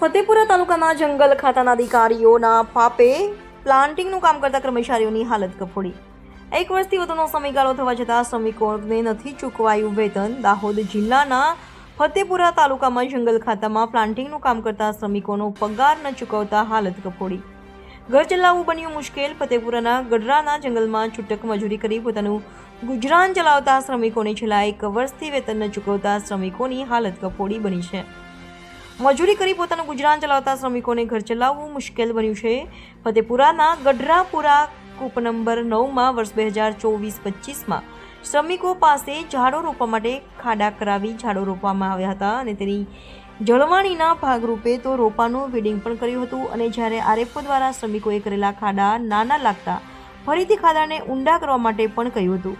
ફતેપુરા તાલુકાના જંગલ ખાતાના અધિકારીઓના પાપે પ્લાન્ટિંગનું કામ કરતા કર્મચારીઓની હાલત કફોડી. એક વર્ષથી વધુનો સમયગાળો થવા છતાં શ્રમિકોને નથી ચૂકવાયું વેતન. દાહોદ જિલ્લાના ફતેપુરા તાલુકામાં જંગલ ખાતામાં પ્લાન્ટિંગનું કામ કરતા શ્રમિકોનો પગાર ન ચૂકવતા હાલત કફોડી. ઘર ચલાવવું બન્યું મુશ્કેલ. ફતેપુરાના ગઢરાના જંગલમાં છૂટક મજૂરી કરી પોતાનું ગુજરાન ચલાવતા શ્રમિકોને છેલ્લા એક વર્ષથી વેતન ન ચૂકવતા શ્રમિકોની હાલત કફોડી બની છે. મજૂરી કરી પોતાનું ગુજરાન ચલાવતા શ્રમિકોને ઘર ચલાવવું મુશ્કેલ બન્યું છે. ફતેપુરાના ગઢરાપુરા કૂપ નંબર નવમાં વર્ષ બે હજાર ચોવીસ પચીસમાં શ્રમિકો પાસે ઝાડો રોપવા માટે ખાડા કરાવી ઝાડો રોપવામાં આવ્યા હતા અને તેની જળવાણીના ભાગરૂપે તો રોપાનું વેડિંગ પણ કર્યું હતું અને જ્યારે આરએફઓ દ્વારા શ્રમિકોએ કરેલા ખાડા નાના લાગતા ફરીથી ખાડાને ઊંડા કરવા માટે પણ કહ્યું હતું.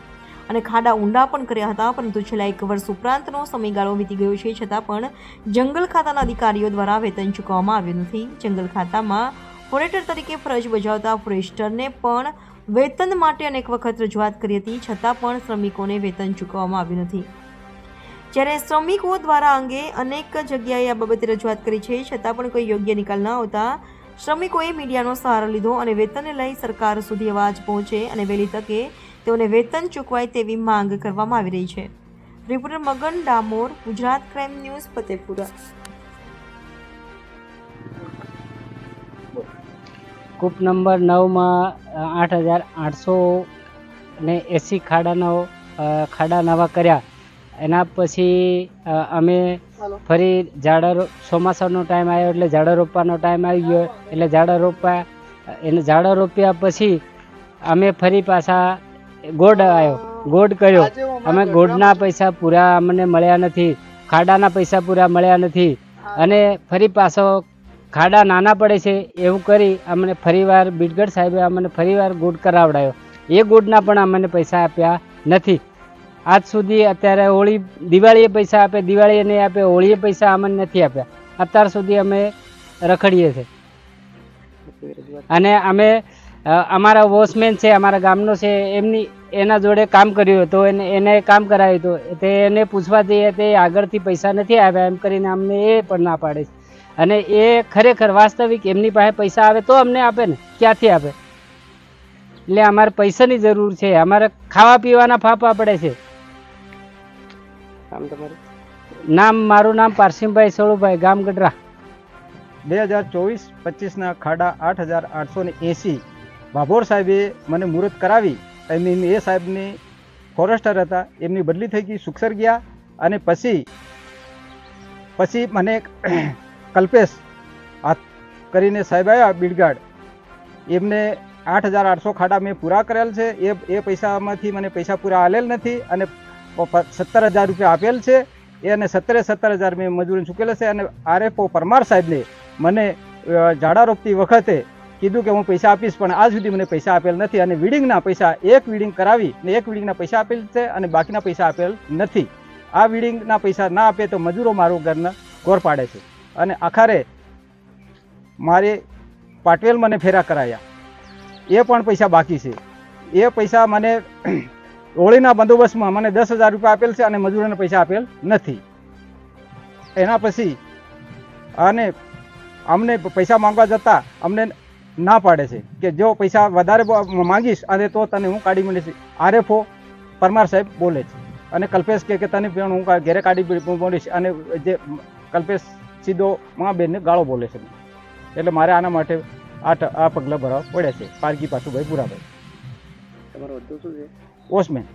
અને ખાડા ઊંડા પણ કર્યા હતા, પરંતુ છેલ્લા એક વર્ષ ઉપરાંતનો સમયગાળો વીતી ગયો છે, છતાં પણ જંગલ ખાતાના અધિકારીઓ દ્વારા વેતન ચૂકવવામાં આવ્યું નથી. જંગલ ખાતામાં ફોરેટર તરીકે ફરજ બજાવતા ફોરેસ્ટરને પણ વેતન માટે અનેક વખત રજૂઆત કરી હતી, છતાં પણ શ્રમિકોને વેતન ચૂકવવામાં આવ્યું નથી. જ્યારે શ્રમિકો દ્વારા અંગે અનેક જગ્યાએ આ બાબતે રજૂઆત કરી છે, છતાં પણ કોઈ યોગ્ય નિકાલ ન આવતા શ્રમિકોએ મીડિયાનો સહારો લીધો અને વેતનને લઈ સરકાર સુધી અવાજ પહોંચે અને વહેલી તકે તેઓને વેતન ચૂકવાય તેવી માંગ કરવામાં આવી રહી છે. Reporter Magan Damor, Gujarat crime news, Fatepura. Coupe number નવમાં આઠ હજાર આઠસો ને એંસી ખાડાનો ખાડા નવા કર્યા. એના પછી અમે ફરી ઝાડા ચોમાસાનો ટાઈમ આવ્યો એટલે ઝાડા રોપવાનો ટાઈમ આવી ગયો. એટલે ઝાડા રોપવા એને ઝાડા રોપ્યા પછી અમે ફરી પાછા ગોડ આવ્યો. ગોડ કર્યો. અમે ગોડના પૈસા. પૂરા અમને મળ્યા નથી. ખાડાના પૈસા પૂરા મળ્યા નથી. અને ફરી પાછો ખાડા નાના પડે છે એવું કરી અમને ફરીવાર બીટગઢ સાહેબે અમને ફરીવાર ગોડ કરાવડાયો. એ ગોડના પણ અમને પૈસા આપ્યા નથી. આજ સુધી અત્યારે હોળી દિવાળીએ પૈસા આપે, દિવાળીએ નહીં આપે, હોળીએ પૈસા અમને નથી આપ્યા. અત્યાર સુધી અમે રખડીએ છીએ. અને અમે અમારા વોચમેન છે, અમારા ગામનો છે, એમની, એના જોડે કામ કર્યું હતું, એને એને કામ કરાવ્યું હતું. તે એને પૂછવા જઈએ તે આગળથી પૈસા નથી આવ્યા એમ કરીને અમને એ પણ ના પાડે છે. અને એ ખરેખર વાસ્તવિક એમની પાસે પૈસા આવે તો અમને આપે ને, ક્યાંથી આપે? એટલે અમારે પૈસાની જરૂર છે, અમારે ખાવા પીવાના ફાફા પડે છે. નામ મારું નામ પારસીમભાઈ સોળુભાઈ ગામ ગઢરા બે હજાર ચોવીસ પચીસના ખાડા આઠ હજાર આઠસો ને એંસી ભાભોર સાહેબે મને મુહૂર્ત કરાવી. એમની એ સાહેબની ફોરેસ્ટર હતા એમની બદલી થઈ ગઈ સુખસર ગયા અને પછી પછી મને કલ્પેશ હાથ કરીને સાહેબ આવ્યા બીડગાડ. એમને આઠ હજાર આઠસો ખાડા મેં પૂરા કરેલ છે. એ એ પૈસામાંથી મને પૈસા પૂરા આલેલ નથી અને સત્તર હજાર રૂપિયા આપેલ છે. એને સત્તરે સત્તર હજાર મેં મજૂરી ચૂકેલ છે અને આરએફઓ પરમાર સાહેબને મને ઝાડા રોપતી વખતે કીધું કે હું પૈસા આપીશ, પણ આજ સુધી મને પૈસા આપેલ નથી અને વીડિંગના પૈસા, એક વીડિંગ કરાવી ને એક વીડિંગના પૈસા આપેલ છે અને બાકીના પૈસા આપેલ નથી. આ વીડિંગના પૈસા ના આપે તો મજૂરો મારું ઘરના ગોર પાડે છે. અને આખરે મારે પાટવેલ મને ફેરા કરાયા. એ પણ પૈસા બાકી છે. એ પૈસા મને હોળીના બંદોબસ્તમાં મને દસ હજાર રૂપિયા આપેલ છે અને મજૂરોને પૈસા આપેલ નથી. એના પછી અને અમને પૈસા માંગવા જતાં અમને ના પાડે છે કે જો પૈસા વધારે માંગીશ અને તો તને હું કાઢી મળીશ આરએફઓ પરમાર સાહેબ બોલે છે. અને કલ્પેશ કે તને પણ હું ઘેરે કાઢી બોલીશ અને જે કલ્પેશ સીધો મા બેનને ગાળો બોલે છે. એટલે મારે આના માટે આ આ પગલાં ભરવા પડે છે. પારકી પાછું ભાઈ પુરાભાઈ. તમારો શું છે? વોચમેન